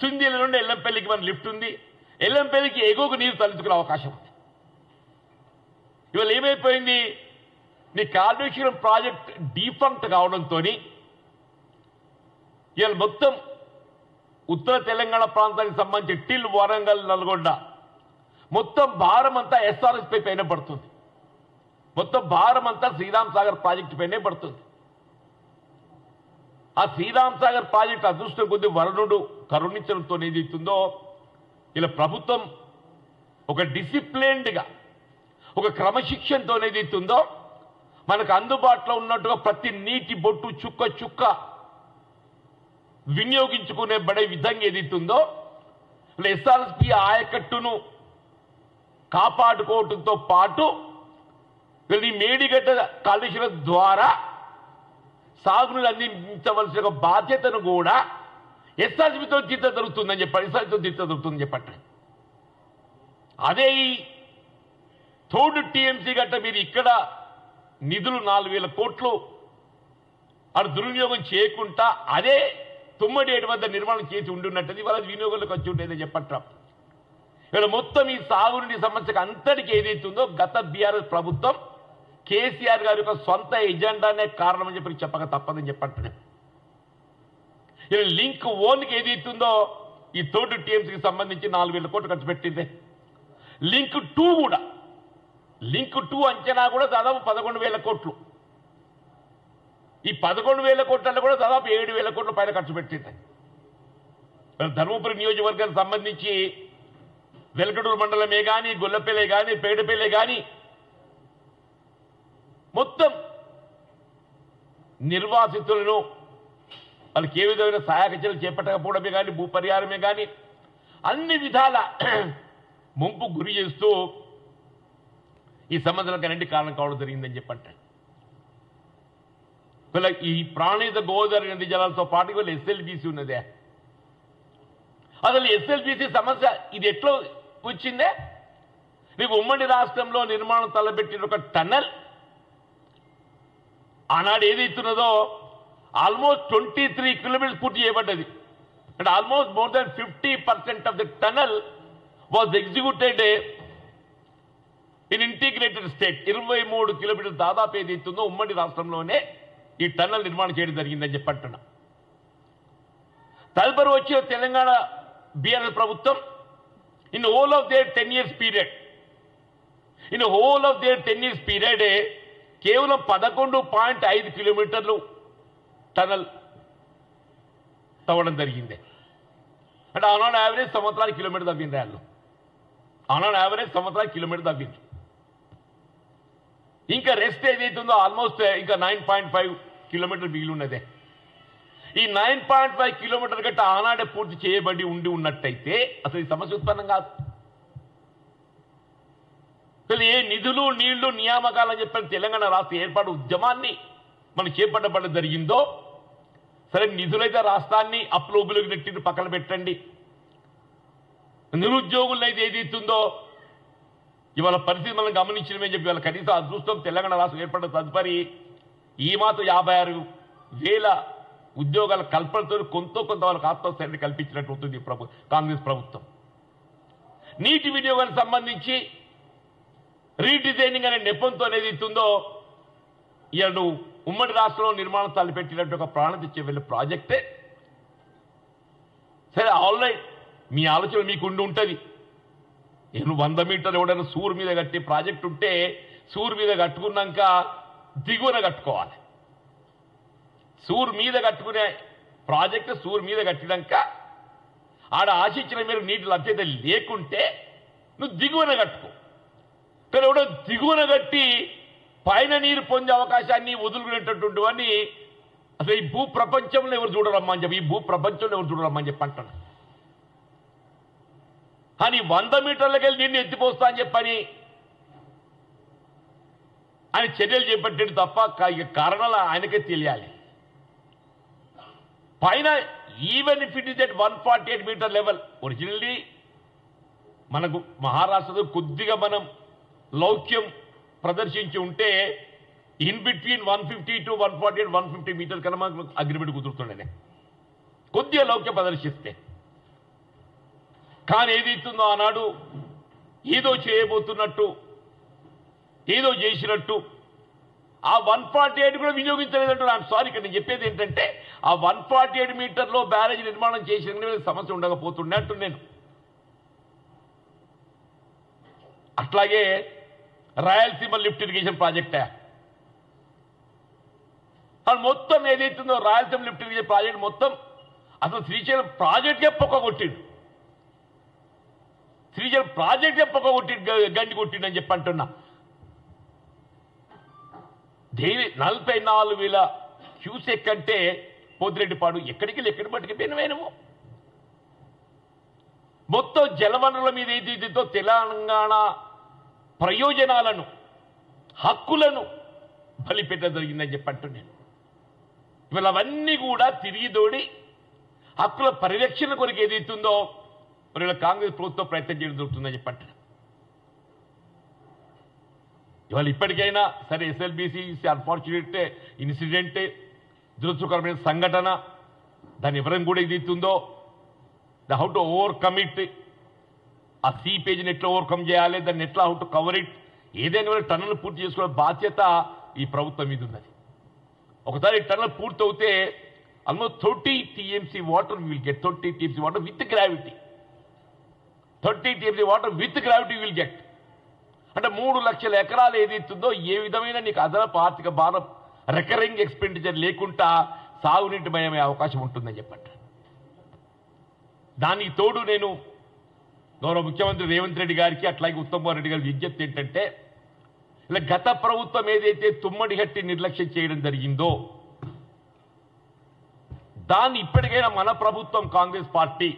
సింధీల నుండి ఎల్లంపల్లికి మన లిఫ్ట్ ఉంది. ఎల్లంపల్లికి ఎగువకు నీరు తలుచుకునే అవకాశం ఉంది. ఇవాళ ఏమైపోయింది నీ కాళేశ్వరం ప్రాజెక్ట్ డీఫంక్ట్ కావడంతో ఇవాళ మొత్తం ఉత్తర తెలంగాణ ప్రాంతానికి సంబంధించి టిల్ వరంగల్ నల్గొండ మొత్తం భారం అంతా ఎస్ఆర్ఎస్పై పైన పడుతుంది. మొత్తం భారం అంతా శ్రీరామ్ సాగర్ ప్రాజెక్టు పైనే పడుతుంది. ఆ శ్రీరామ్ సాగర్ ప్రాజెక్టు అదృష్టం కొద్ది వరుణుడు కరుణించడంతో ఏదైతుందో ఇలా ప్రభుత్వం ఒక డిసిప్లిన్డ్గా ఒక క్రమశిక్షణతో ఏదైతుందో మనకు అందుబాటులో ఉన్నట్టుగా ప్రతి నీటి బొట్టు చుక్క చుక్క వినియోగించుకునే బడే విధంగా ఏదైతుందో ఎస్ఆర్ఎస్పి ఆయకట్టును కాపాడుకోవటంతో పాటు వీళ్ళు ఈ మేడిగడ్డ కాళేశ్వరం ద్వారా సాగునీరు అందించవలసిన బాధ్యతను కూడా ఎస్ఆర్సీతో తీర్చ దొరుకుతుందని చెప్పారు ఎస్ఆర్సీతో తీర్చ దొరుకుతుందని చెప్పండి అదే ఈ తోడు టీఎంసీ గట్ట మీరు ఇక్కడ నిధులు నాలుగు వేల కోట్లు అటు దుర్వినియోగం చేయకుండా అదే తుమ్మడి ఏడు వద్ద నిర్మాణం చేసి ఉండున్నట్టు వాళ్ళ వినియోగంలోకి వచ్చి ఉండేదని చెప్పట్రా ఇక్కడ మొత్తం ఈ సాగునీటి సమస్యకు అంతటికి ఏదైతుందో గత బీఆర్ఎస్ ప్రభుత్వం కేసీఆర్ గారి యొక్క సొంత ఎజెండానే కారణం అని చెప్పి చెప్పక తప్పదని చెప్పంటున్నాను ఇలా లింక్ ఓన్కి ఏది ఇస్తుందో ఈ తోటి టీఎంసీకి సంబంధించి నాలుగు వేల కోట్లు ఖర్చు పెట్టింది. లింక్ టూ కూడా. లింక్ టూ అంచనా కూడా దాదాపు పదకొండు వేల కోట్లు. ఈ పదకొండు వేల కోట్లలో కూడా దాదాపు ఏడు వేల కోట్ల పైన ఖర్చు పెట్టింది. ధర్మపురి నియోజకవర్గానికి సంబంధించి వెలకటూరు మండలమే కానీ గొల్లపల్లె కానీ పేడపల్లె కానీ మొత్తం నిర్వాసితులను వాళ్ళకి ఏ విధమైన సహాయక చర్యలు చేపట్టకపోవడమే కానీ భూపరిహారమే కానీ అన్ని విధాల ముంపు గురి చేస్తూ ఈ సమస్యలకు అన్నింటి కారణం కావడం జరిగిందని చెప్పంటే వీళ్ళ ఈ ప్రాణిత గోదావరి నది జలాలతో పాటు వీళ్ళ ఎస్ఎల్బీసీ ఉన్నదే. అసలు ఎస్ఎల్బీసీ సమస్య ఇది ఎట్లా వచ్చిందే? నీకు ఉమ్మడి రాష్ట్రంలో నిర్మాణం తలపెట్టిన ఒక టన్నల్ ఆనాడు ఏదైతున్నదో ఆల్మోస్ట్ ట్వంటీ త్రీ కిలోమీటర్స్ పూర్తి చేయబడ్డది. అంటే almost more than fifty percent of the tunnel was executed in integrated state. ఇరవై మూడు కిలోమీటర్ దాదాపు ఏదైతుందో ఉమ్మడి రాష్ట్రంలోనే ఈ టన్నల్ నిర్మాణం చేయడం జరిగిందని చెప్పంటున్నా తదుపరి వచ్చిన తెలంగాణ బీఆర్ఎల్ ప్రభుత్వం in whole of their ten years period in whole of their ten years period కేవలం పదకొండు పాయింట్ ఐదు కిలోమీటర్లు టనల్ తవ్వడం జరిగింది. అంటే ఆనాడు యావరేజ్ సంవత్సరాలు కిలోమీటర్ తవ్వింది వాళ్ళు ఆనాడు యావరేజ్ సంవత్సరాలు కిలోమీటర్ తవ్వింది. ఇంకా రెస్ట్ ఏదైతుందో ఆల్మోస్ట్ ఇంకా నైన్ పాయింట్ ఫైవ్ కిలోమీటర్ మిగిలి ఉన్నదే ఈ నైన్ పాయింట్ ఫైవ్ కిలోమీటర్ గట్ట ఆనాడే పూర్తి చేయబడి ఉండి ఉన్నట్టయితే అసలు ఈ సమస్య ఉత్పన్నం కాదు. ఏ నిధులు నీళ్ళు నియామకాలని చెప్పిన తెలంగాణ రాష్ట్ర ఏర్పాటు ఉద్యమాన్ని మనం చేపట్టబడడం జరిగిందో సరే నిధులైతే రాష్ట్రాన్ని అప్లోబులకు నెట్టి పక్కన పెట్టండి. నిరుద్యోగులైతే ఏది ఏదైతుందో ఇవాళ పరిస్థితి మనం గమనించడమే చెప్పి వాళ్ళ కనీసం అదృష్టం తెలంగాణ రాష్ట్రం ఏర్పడిన తదుపరి ఈ మాత్రం యాభై ఆరు వేల ఉద్యోగాల కల్పనతో కొంత కొంత వాళ్ళకి ఆత్మస్థైర్యం కల్పించినట్టు ఉంటుంది ప్రభు కాంగ్రెస్ ప్రభుత్వం. నీటి వినియోగానికి సంబంధించి రీడిజైనింగ్ అనే నెపంతో అనేది ఇస్తుందో ఇవాళ నువ్వు ఉమ్మడి రాష్ట్రంలో నిర్మాణం తలపెట్టినట్టు ఒక ప్రాణం తెచ్చే వెళ్ళే ప్రాజెక్టే. సరే ఆల్రైట్ మీ ఆలోచన మీకు ఉండి ఉంటుంది. నేను వంద మీటర్లు ఎవడైనా సూర్ మీద కట్టి ప్రాజెక్ట్ ఉంటే సూర్ మీద కట్టుకున్నాక దిగువన కట్టుకోవాలి. సూర్ మీద కట్టుకునే ప్రాజెక్ట్ సూర్ మీద కట్టినాక ఆడ ఆశించిన మీరు నీటి లభ్యత లేకుంటే నువ్వు దిగువన కట్టుకో. కానీ ఎవడో దిగువన కట్టి పైన నీరు పొందే అవకాశాన్ని వదులుకునేటటువంటి వాడిని అసలు ఈ భూ ప్రపంచంలో ఎవరు చూడరమ్మని చెప్పి ఈ భూ ప్రపంచంలో ఎవరు చూడరమ్మని చెప్పి అంటాను కానీ వంద మీటర్లకు వెళ్ళి నిన్ను ఎత్తిపోస్తా అని చెప్పని ఆయన చర్యలు చేపట్టాడు తప్ప కా- కారణాలు ఆయనకే తెలియాలి. పైన even if it is at one forty eight metre level originally మనకు మహారాష్ట్రలో కొద్దిగా మనం లౌక్యం ప్రదర్శించి ఉంటే in between one fifty to one forty eight one fifty metre కన్నా మనకు అగ్రిమెంట్ కుదురుతుండే కొద్దిగా లౌక్యం ప్రదర్శిస్తే. కానీ ఏదైతుందో ఆనాడు ఏదో చేయబోతున్నట్టు ఏదో చేసినట్టు ఆ వన్ ఫార్టీ ఎయిట్ కూడా వినియోగించలేదంటూ ఐఎమ్ సారీ ఇక్కడ నేను చెప్పేది ఏంటంటే ఆ వన్ ఫార్టీ ఎయిట్ మీటర్లో బ్యారేజ్ నిర్మాణం చేసిన సమస్య ఉండకపోతుండే అంటున్నాను నేను. అట్లాగే రాయలసీమ లిఫ్ట్ ఇరిగేషన్ ప్రాజెక్టే. అది మొత్తం ఏదైతుందో రాయలసీమ లిఫ్ట్ ఇరిగేషన్ ప్రాజెక్ట్ మొత్తం అసలు శ్రీశైలం ప్రాజెక్ట్కే పొక్క కొట్టిండు. శ్రీశైలం ప్రాజెక్టే పొక్క కొట్టిండు గండి కొట్టిండు అని చెప్పి అంటున్నా. దేవి నలభై నాలుగు వేల క్యూసెక్ అంటే పోతిరెడ్డిపాడు ఎక్కడికి వెళ్ళి ఎక్కడి మట్టుకు పోయినవేనము మొత్తం జలవనరుల మీద ఏదైతే తెలంగాణ ప్రయోజనాలను హక్కులను బలిపెట్టడం జరిగిందని చెప్పట్టు నేను. ఇవాళ అవన్నీ కూడా తిరిగి దోడి హక్కుల పరిరక్షణ కొరకు ఏదైతుందో మరి కాంగ్రెస్ ప్రభుత్వం ప్రయత్నం చేయడం దొరుకుతుందని చెప్పంటున్నాను ఇవాళ ఇప్పటికైనా సరే ఎస్ఎల్బిసి అన్ఫార్చునేట్ ఇన్సిడెంట్ దురదృష్టకరమైన సంఘటన దాన్ని ఎవరం కూడా ఏదైతుందో ఇస్తుందో the how to overcome it ఆ సీ పేజీని ఎట్లా ఓవర్కమ్ చేయాలి దాన్ని ఎట్లా అవుట్ కవర్ ఇట్? ఏదైనా కూడా టన్నులు పూర్తి చేసుకోవడం బాధ్యత ఈ ప్రభుత్వం మీద ఉన్నది. ఒకసారి ఈ టన్నులు పూర్తి అవుతే almost thirty TMC water will get thirty TMC water with gravity thirty TMC water with gravity will get అంటే మూడు లక్షల ఎకరాలు ఏది ఏ విధమైన నీకు అదనపు ఆర్థిక భారం రికరింగ్ ఎక్స్పెండిచర్ లేకుండా సాగునీటి మయమే అవకాశం ఉంటుందని చెప్పండి. దానికి తోడు నేను గౌరవ ముఖ్యమంత్రి రేవంత్ రెడ్డి గారికి అట్లాగే ఉత్తమ్ కుమార్ రెడ్డి గారి విజ్ఞప్తి ఏంటంటే ఇలా గత ప్రభుత్వం ఏదైతే తుమ్మడి గట్టి నిర్లక్ష్యం చేయడం జరిగిందో దాన్ని ఇప్పటికైనా మన ప్రభుత్వం కాంగ్రెస్ పార్టీ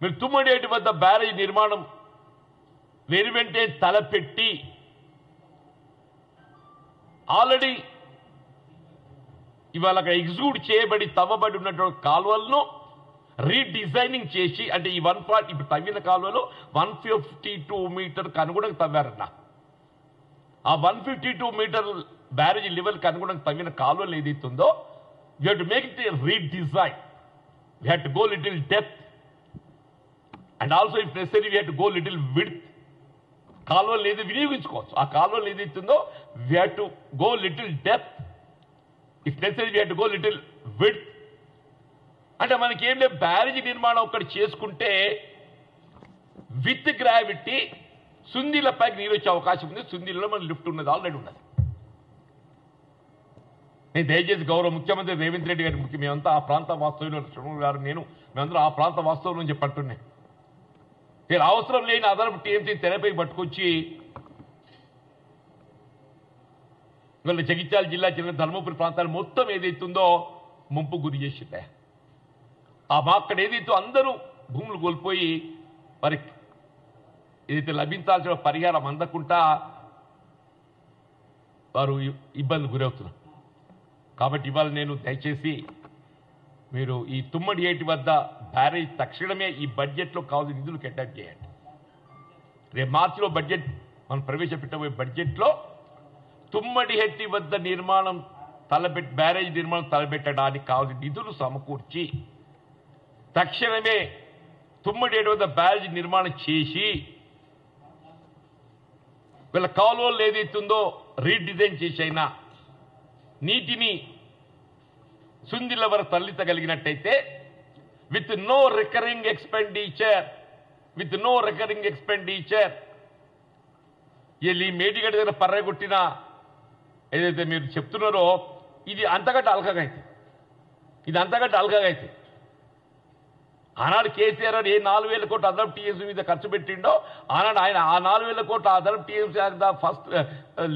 మీరు తుమ్మడేటి వద్ద బ్యారేజ్ నిర్మాణం వెను వెంటే తలపెట్టి ఆల్రెడీ ఇవాళ ఎగ్జిక్యూట్ చేయబడి తవ్వబడి ఉన్నటువంటి కాలువలను రీడిజైనింగ్ చేసి అంటే ఈ వన్ ఫార్టీ ఇప్పుడు తవ్విన కాలువలో వన్ ఫిఫ్టీ టూ మీటర్కి అనుగుణంగా తవ్వారన్న. ఆ one fifty two metre barrage లెవెల్కి అనుగుణంగా తవ్విన కాలువలు ఏదైతుందో you have make it redesign you had go little depth and also if necessary we had go little width కాలువలు ఏది వినియోగించుకోవచ్చు. ఆ కాలువలు ఏదైతుందో we have to go little depth if necessary we had go little width అంటే మనకేం లేదు barrage నిర్మాణం ఒకటి చేసుకుంటే విత్ గ్రావిటీ సుందిలపైకి నీరు వచ్చే అవకాశం ఉంది. సుందీలలో మన లిఫ్ట్ ఉన్నది ఆల్రెడీ ఉన్నది. నేను దయచేసి గౌరవ ముఖ్యమంత్రి రేవంత్ రెడ్డి గారి ముఖ్య మేమంతా ఆ ప్రాంత వాస్తవ్యులు శ్రీను గారు నేను మేమందరం ఆ ప్రాంత వాస్తవం నుంచి పట్టున్నాయి మీరు అవసరం లేని అదనపు టీఎంసీ తెరపై పట్టుకొచ్చి వీళ్ళ జగిత్యాల జిల్లా చెందిన ధర్మపురి ప్రాంతాలు మొత్తం ఏదైతుందో ముంపు గురి చేసిందే అక్కడ ఏదైతే అందరూ భూములు కోల్పోయి మరి ఏదైతే లభించాల్సిన పరిహారం అందకుండా వారు ఇబ్బంది గురవుతున్నారు. కాబట్టి ఇవాళ నేను దయచేసి మీరు ఈ తుమ్మడి ఏటి వద్ద బ్యారేజ్ తక్షణమే ఈ బడ్జెట్లో కావాల్సిన నిధులు కేటాయింపు చేయండి. రేపు మార్చిలో బడ్జెట్ మనం ప్రవేశపెట్టబోయే బడ్జెట్లో తుమ్మడి హెట్టి వద్ద నిర్మాణం తలపెట్టి బ్యారేజ్ నిర్మాణం తలపెట్టడానికి కావాల్సిన నిధులు సమకూర్చి తక్షణమే తుమ్మడేడు వద్ద బ్యారేజ్ నిర్మాణం చేసి వీళ్ళ కాలువలు ఏదైతుందో రీడిజైన్ చేసి అయినా నీటిని సుందిల వరకు తరలితగలిగినట్టయితే with no recurring expenditure with no recurring expenditure వీళ్ళు మేటిగడ్డ దగ్గర పర్రగొట్టిన ఏదైతే మీరు చెప్తున్నారో ఇది అంతకంటే అల్కగా అవుతుంది ఇది అంతకంటే అల్కగా అవుతుంది ఆనాడు కేసీఆర్ అని ఏ నాలుగు వేల కోట్ల అదనపు టీఎంసీ మీద ఖర్చు పెట్టిండో ఆనాడు ఆయన ఆ నాలుగు వేల కోట్ల అదనపు టీఎంసీ ఫస్ట్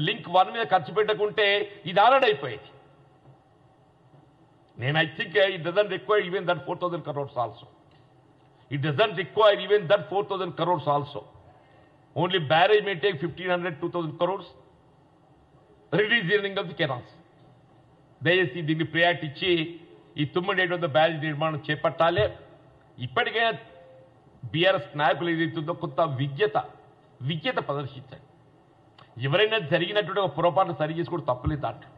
లింక్ వన్ మీద ఖర్చు పెట్టకుంటే ఇది ఆనాడు అయిపోయేది. నేను I think it doesn't require even that four thousand crores also. It doesn't require even that four thousand crores also. Only barrage may take fifteen hundred two thousand crores realigning of the canals. దయచేసి దీన్ని priority ఇచ్చి ఈ తొమ్మిది ఏడు వందల barrage నిర్మాణం చేపట్టాలి. ఇప్పటికైనా బీఆర్ఎస్ నాయకులు ఏదైతుందో కొంత విజ్ఞత విజ్ఞత ప్రదర్శించండి ఎవరైనా జరిగినటువంటి ఒక పొరపాటు సరి చేసుకోవడం తప్పలేదు దాంట్లో.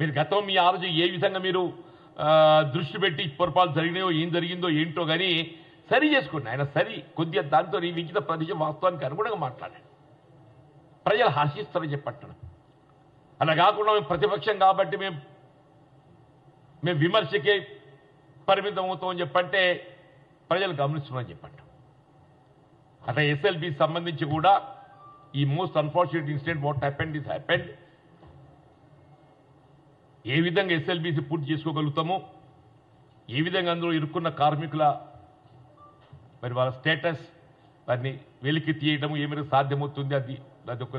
మీరు గతం మీ ఆలోచన ఏ విధంగా మీరు దృష్టి పెట్టి పొరపాటు జరిగినాయో ఏం జరిగిందో ఏంటో కానీ సరి చేసుకోండి. ఆయన సరి కొద్దిగా దాంతో ఈ విజ్ఞత ప్రదేశం వాస్తవానికి అనుగుణంగా మాట్లాడండి. ప్రజలు హర్షిస్తారని చెప్పట్టడం అలా కాకుండా మేము ప్రతిపక్షం కాబట్టి మేము మేము విమర్శకే పరిమితం అవుతామని చెప్పంటే ప్రజలు గమనిస్తున్నామని చెప్పండి అట్లా ఎస్ఎల్బి సంబంధించి కూడా ఈ most unfortunate incident what happened is happened. ఏ విధంగా ఎస్ఎల్బిసి పూర్తి చేసుకోగలుగుతామో ఏ విధంగా అందులో ఇరుక్కున్న కార్మికుల మరి వాళ్ళ స్టేటస్ వారిని వెలికి తీయడం ఏమైనా సాధ్యమవుతుంది అది అది ఒక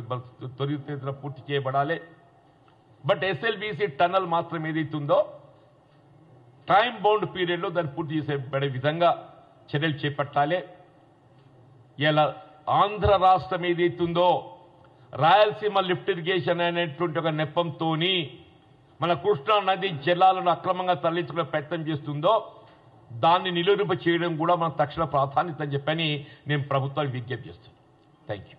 త్వరిత పూర్తి చేయబడాలి. బట్ ఎస్ఎల్బిసి టన్నల్ మాత్రం ఏదైతుందో టైం బౌండ్ పీరియడ్లో దాన్ని పూర్తి చేసేబడే విధంగా చర్యలు చేపట్టాలి. ఇలా ఆంధ్ర రాష్ట్రం ఏదైతుందో రాయలసీమ లిఫ్ట్ ఇరిగేషన్ అనేటువంటి ఒక నెపంతోని మన కృష్ణా నది జలాలను అక్రమంగా తరలించుకునే ప్రయత్నం చేస్తుందో దాన్ని నిలువరింప చేయడం కూడా మన తక్షణ ప్రాధాన్యత అని చెప్పని నేను ప్రభుత్వానికి విజ్ఞప్తి చేస్తున్నాను. థ్యాంక్ యూ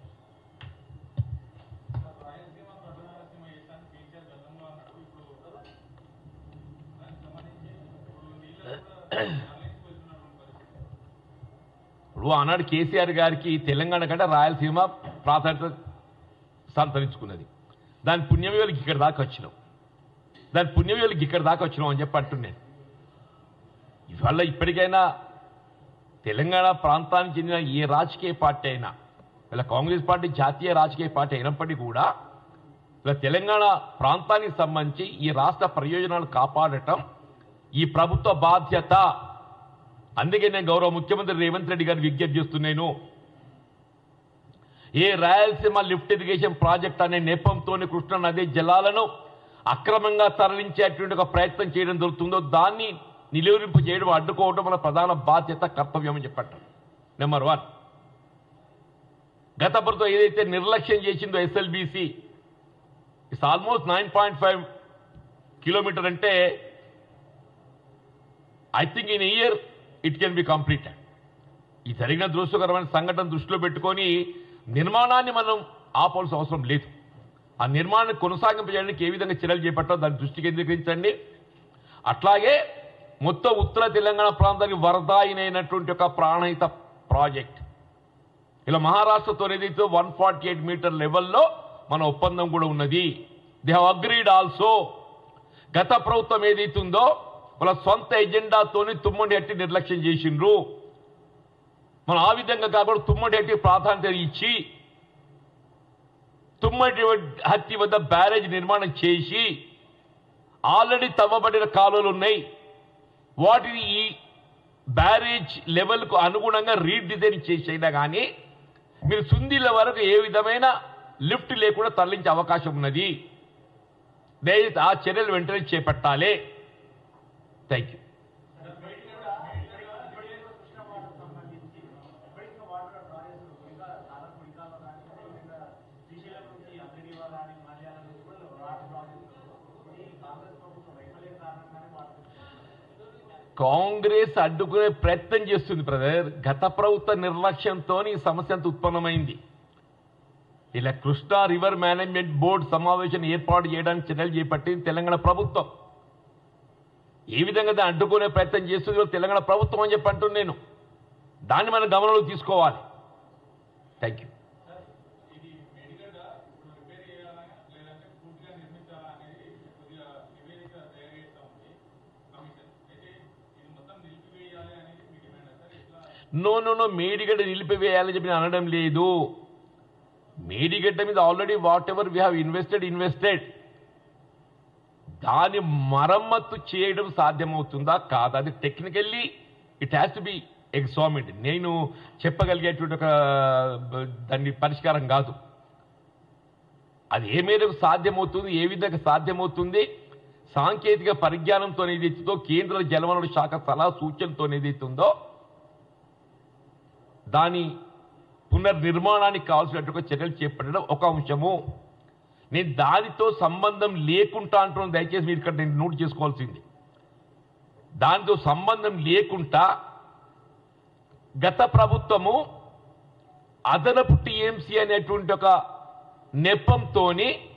రాయలసీమ ప్రధాన రాయలసీమ చేశాను కేసీఆర్ గతంలో అన్నాడు ఇప్పుడు దానికి సంబంధించి ఇప్పుడు నీళ్ళు కూడా నాలుగేసి వెళ్తున్నటువంటి పరిస్థితి ఇప్పుడు ఆనాడు కేసీఆర్ గారికి తెలంగాణ కంటే రాయలసీమ ప్రాధాన్యత సంతరించుకున్నది. దాని పుణ్యవేలకు ఇక్కడ దాకా వచ్చినాం. దాని పుణ్యవేలకు ఇక్కడ దాకా వచ్చినాం అని చెప్పి అంటున్నాను ఇవాళ ఇప్పటికైనా తెలంగాణ ప్రాంతానికి చెందిన ఏ రాజకీయ పార్టీ అయినా ఇలా కాంగ్రెస్ పార్టీ జాతీయ రాజకీయ పార్టీ అయినప్పటికీ కూడా ఇలా తెలంగాణ ప్రాంతానికి సంబంధించి ఈ రాష్ట్ర ప్రయోజనాలు కాపాడటం ఈ ప్రభుత్వ బాధ్యత. అందుకే నేను గౌరవ ముఖ్యమంత్రి రేవంత్ రెడ్డి గారిని విజ్ఞప్తి చేస్తున్నాను ఏ రాయలసీమ లిఫ్ట్ ఇరిగేషన్ ప్రాజెక్ట్ అనే నెపంతోని కృష్ణా నది జలాలను అక్రమంగా తరలించేటువంటి ఒక ప్రయత్నం చేయడం జరుగుతుందో దాన్ని నిలువరింపు చేయడం అడ్డుకోవడం మన ప్రధాన బాధ్యత కర్తవ్యం అని చెప్పటం నెంబర్ వన్ గత ప్రభుత్వం ఏదైతే నిర్లక్ష్యం చేసిందో SLBC it's almost nine point five kilometre అంటే I think in year it can be completed ఈ జరిగిన దృష్టకరమైన సంఘటన దృష్టిలో పెట్టుకొని నిర్మాణాన్ని మనం ఆపాల్సిన అవసరం లేదు. ఆ నిర్మాణాన్ని కొనసాగింపజేయడానికి ఏ విధంగా చర్యలు చేపట్టాలో దాన్ని దృష్టి కేంద్రీకరించండి. అట్లాగే మొత్తం ఉత్తర తెలంగాణ ప్రాంతానికి వరదాయినైనటువంటి ఒక ప్రాణహిత ప్రాజెక్ట్. ఇలా మహారాష్ట్రతో ఏదైతే వన్ ఫార్టీ ఎయిట్ మీటర్ లెవెల్లో మన ఒప్పందం కూడా ఉన్నది. దే హ్యావ్ అగ్రీడ్ ఆల్సో గత ప్రభుత్వం ఏదైతుందో వాళ్ళ సొంత ఎజెండాతోని తుమ్మడి ఎట్టి నిర్లక్ష్యం చేసిండ్రు. మనం ఆ విధంగా కాకుండా తుమ్మడి ఎట్టి ప్రాధాన్యత ఇచ్చి తుమ్మడి హత్య వద్ద బ్యారేజ్ నిర్మాణం చేసి ఆల్రెడీ తవ్వబడిన కాలువలు ఉన్నాయి. వాటిని ఈ బ్యారేజ్ లెవెల్కు అనుగుణంగా రీడిజైన్ చేసైనా కానీ మీరు సుందీల వరకు ఏ విధమైన లిఫ్ట్ లేకుండా తరలించే అవకాశం ఉన్నది. దయచేసి ఆ చర్యలు వెంటనే చేపట్టాలి. థ్యాంక్ యూ కాంగ్రెస్ అడ్డుకునే ప్రయత్నం చేస్తుంది బ్రదర్. గత ప్రభుత్వ నిర్లక్ష్యంతో ఈ సమస్య అంత ఉత్పన్నమైంది. ఇలా కృష్ణా రివర్ మేనేజ్మెంట్ బోర్డు సమావేశం ఏర్పాటు చేయడానికి చర్యలు చేపట్టింది తెలంగాణ ప్రభుత్వం. ఏ విధంగా దాన్ని అడ్డుకునే ప్రయత్నం చేస్తుంది తెలంగాణ ప్రభుత్వం అని చెప్పి అంటున్నాను నేను. దాన్ని మనం గమనంలో తీసుకోవాలి. Thank you no no no Medigadda నిలిపివేయాలని చెప్పి అనడం లేదు. మేడిగడ్డ మీద already whatever we have invested invested దాని మరమ్మత్తు చేయడం సాధ్యమవుతుందా? కాదా? అది technically it has to be examined నేను చెప్పగలిగేటువంటి ఒక దాన్ని పరిష్కారం కాదు. అది ఏ మేరకు సాధ్యమవుతుంది? ఏ విధంగా సాధ్యమవుతుంది? సాంకేతిక పరిజ్ఞానంతో ఏదైతుందో కేంద్ర జలవనరుల శాఖ సలహా సూచనతో ఏదైతుందో దాని పునర్నిర్మాణానికి కావాల్సినటువంటి చర్యలు చేపట్టడం ఒక అంశము. నేను దానితో సంబంధం లేకుండా అంటున్నాను. దయచేసి మీరు ఇక్కడ నేను నోట్ చేసుకోవాల్సింది. దానితో సంబంధం లేకుండా గత ప్రభుత్వము అదనపు టీఎంసీ అనేటువంటి ఒక నెపంతోని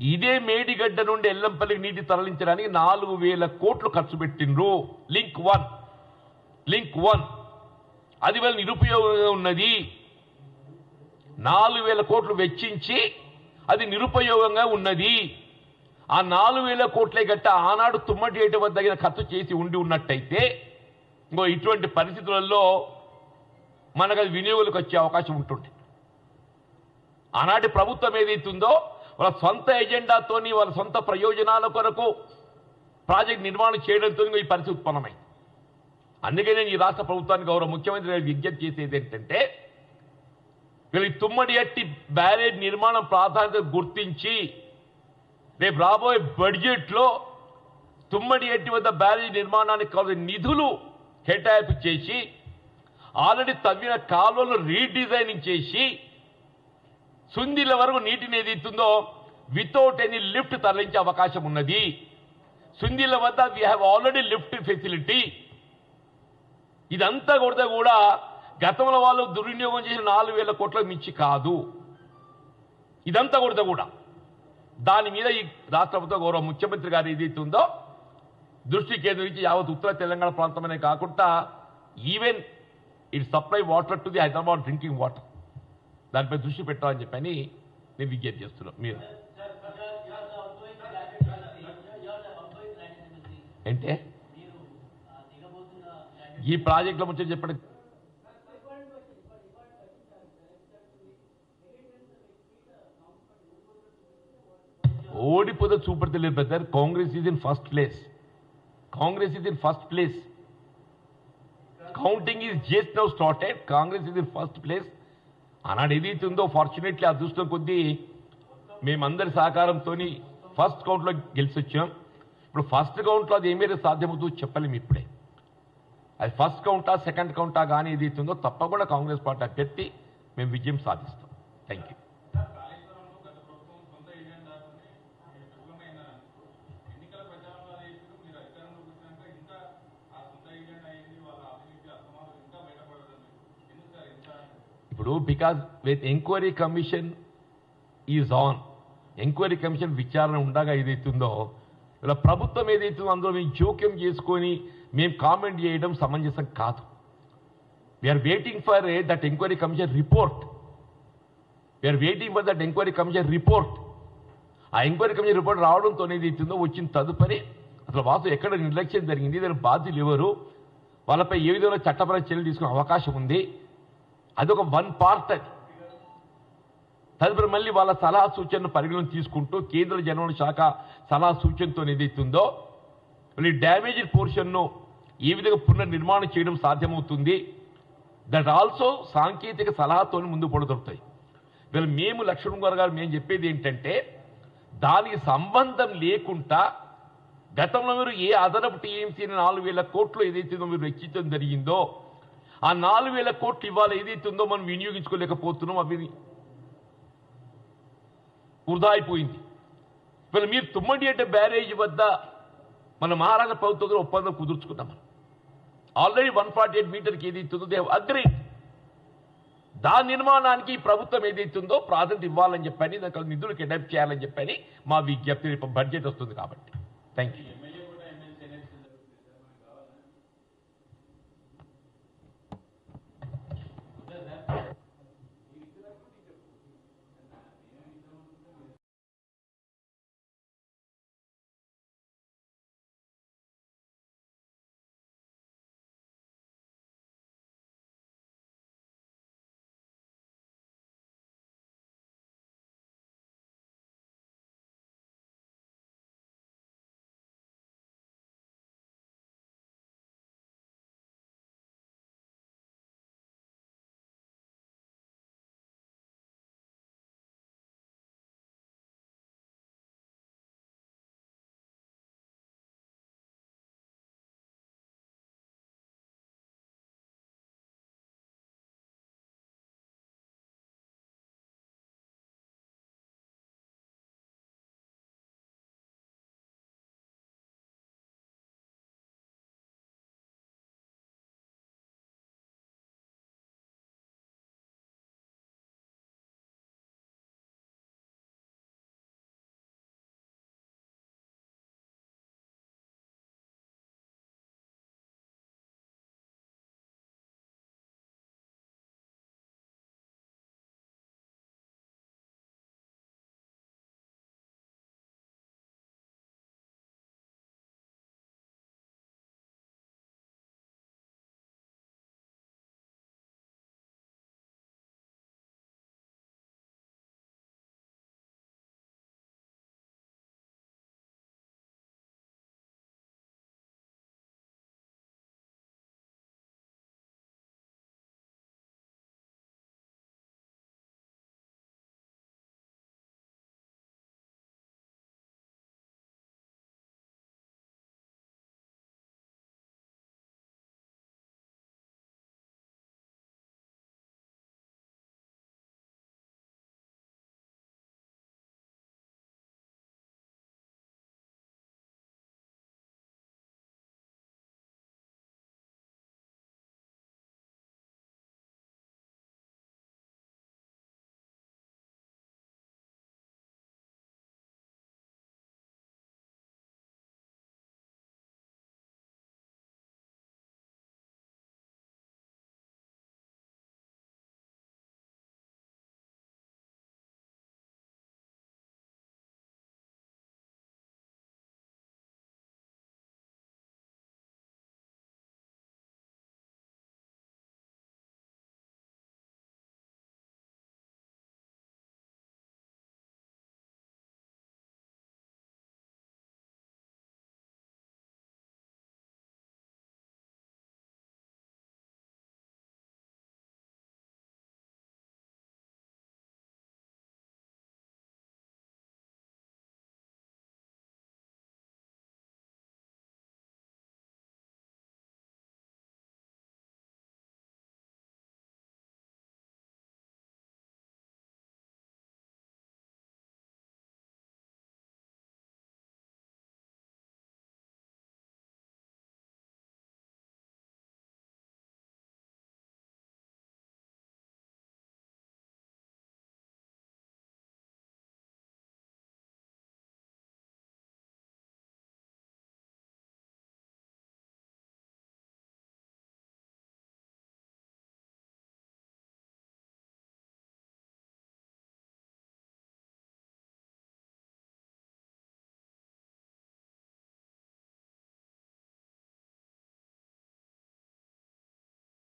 ఇదే మేడిగడ్డ నుండి ఎల్లంపల్లికి నీటి తరలించడానికి నాలుగు వేల కోట్లు ఖర్చు పెట్టిండ్రు. Link one. Link one. అది వల్ల నిరుపయోగంగా ఉన్నది. నాలుగు వేల కోట్లు వెచ్చించి అది నిరుపయోగంగా ఉన్నది. ఆ నాలుగు వేల కోట్లే గట్ట ఆనాడు తుమ్మటి ఏటి తగిన దగ్గర ఖర్చు చేసి ఉండి ఉన్నట్టయితే ఇంకో ఇటువంటి పరిస్థితులలో మనకు అది వినియోగులకు వచ్చే అవకాశం ఉంటుంది. ఆనాటి ప్రభుత్వం ఏదైతుందో వాళ్ళ సొంత ఎజెండాతోని వాళ్ళ సొంత ప్రయోజనాల కొరకు ప్రాజెక్ట్ నిర్మాణం చేయడంతో ఈ పరిస్థితి ఉత్పన్నమైంది. అందుకే నేను ఈ రాష్ట్ర ప్రభుత్వానికి గౌరవ ముఖ్యమంత్రి విజ్ఞప్తి చేసేది ఏంటంటే వీళ్ళకి తుమ్మడి ఎట్టి బ్యారేజ్ నిర్మాణం ప్రాధాన్యత గుర్తించి రేపు రాబోయే బడ్జెట్లో తుమ్మడి ఎట్టి వద్ద బ్యారేజ్ నిర్మాణానికి కావాల్సిన నిధులు కేటాయింపు చేసి ఆల్రెడీ తవ్విన కాలువలు రీడిజైనింగ్ చేసి సుందిల వరకు నీటిని ఏదైతుందో వితౌట్ ఎనీ లిఫ్ట్ తరలించే అవకాశం ఉన్నది. సుందిల వద్ద we have already lift facility ఇదంతా కొడితే కూడా గతంలో వాళ్ళు దుర్వినియోగం చేసిన నాలుగు వేల కోట్ల మించి కాదు. ఇదంతా కూడా కూడా. దాని మీద ఈ రాష్ట్ర ప్రభుత్వ గౌరవ ముఖ్యమంత్రి గారు ఏదైతే ఉందో దృష్టి కేంద్రించి యావత్ ఉత్తర తెలంగాణ ప్రాంతమనే కాకుండా even it supply water to the Hyderabad drinking water. దానిపై దృష్టి పెట్టాలని చెప్పని నేను విజ్ఞప్తి చేస్తున్నాను మీరు. ఏంటే ఈ ప్రాజెక్టుల ముచ్చట చెప్పండి. ఓడిపోతే చూపెడతలేదు brother Congress is in first place Congress is in first place counting is just now started Congress is in first place ఆనాడు ఏదైతే ఉందో ఫార్చునేట్లీ అదృష్టం కొద్దీ మేమందరి సహకారంతో ఫస్ట్ కౌంట్లో గెలిచి వచ్చాం. ఇప్పుడు ఫస్ట్ కౌంట్లో అది ఏమేరే సాధ్యమవుతుందో చెప్పలేము ఇప్పుడే. అది ఫస్ట్ కౌంటా సెకండ్ కౌంటా కానీ ఏదైతే ఉందో తప్పకుండా కాంగ్రెస్ పార్టీ అభ్యర్థి మేము విజయం సాధిస్తాం. థ్యాంక్ యూ సార్ కాళేశ్వరంలో గత ప్రభుత్వం సొంత ఎజెండాతోనే విఫలమైన ఎన్నికల ప్రచారంలో అది చేసిండ్రు. మీరు అధికారంలోకి వచ్చినాక ఇంకా ఆ సొంత ఎజెండా అయింది వాళ్ళ అవినీతి అసమానం ఇంకా బయటపడదు ఎందుకు సార్ ఎంత ఇప్పుడు because with enquiry commission is on enquiry commission విచారణ ఉండగా ఏదైతుందో ఇలా ప్రభుత్వం ఏదైతుందో అందులో మేము జోక్యం చేసుకొని మేము కామెంట్ చేయడం సమంజసం కాదు. We are waiting for that enquiry commission report we are waiting for that enquiry commission report ఆ ఎంక్వైరీ కమిషన్ రిపోర్ట్ రావడంతో ఏదైతుందో వచ్చిన తదుపరి అసలు వాసు ఎక్కడ నిర్లక్ష్యం జరిగింది దాని బాధ్యులు ఎవరు వాళ్ళపై ఏ విధంగా చట్టపరమైన చర్యలు తీసుకునే అవకాశం ఉంది అదొక వన్ పార్ట్ అది తదుపరి మళ్ళీ వాళ్ళ సలహా సూచనను పరిగణన తీసుకుంటూ కేంద్ర జనవన శాఖ సలహా సూచనతో ఏదైతుందో మళ్ళీ డ్యామేజ్ పోర్షన్ను ఏ విధంగా పునర్నిర్మాణం చేయడం సాధ్యమవుతుంది? దట్ ఆల్సో సాంకేతిక సలహాతో ముందు పడుతుంటాయి వీళ్ళు మేము లక్ష్మణ్ గారు గారు మేము చెప్పేది ఏంటంటే దానికి సంబంధం లేకుండా గతంలో మీరు ఏ అదనపు టీఎంసీ నాలుగు వేల కోట్లు ఏదైతే మీరు వెచ్చించడం జరిగిందో ఆ నాలుగు వేల కోట్లు ఇవాళ ఏదైతుందో మనం వినియోగించుకోలేకపోతున్నాం అవి వృధా అయిపోయింది. వీళ్ళు మీరు అంటే బ్యారేజ్ వద్ద మన మహారాష్ట్ర ప్రభుత్వం ఒప్పందం కుదుర్చుకున్నాం మనం. ఆల్రెడీ వన్ ఫార్టీ ఎయిట్ మీటర్కి ఏదైతుందో దే అగ్రీ దాని నిర్మాణానికి ప్రభుత్వం ప్రభుత్వం ఏదైతుందో ప్రాధాన్యత ఇవ్వాలని చెప్పని దానికి నిధులు కేటాయింపు చేయాలని చెప్పని మా విజ్ఞప్తి రేపు బడ్జెట్ వస్తుంది కాబట్టి. Thank you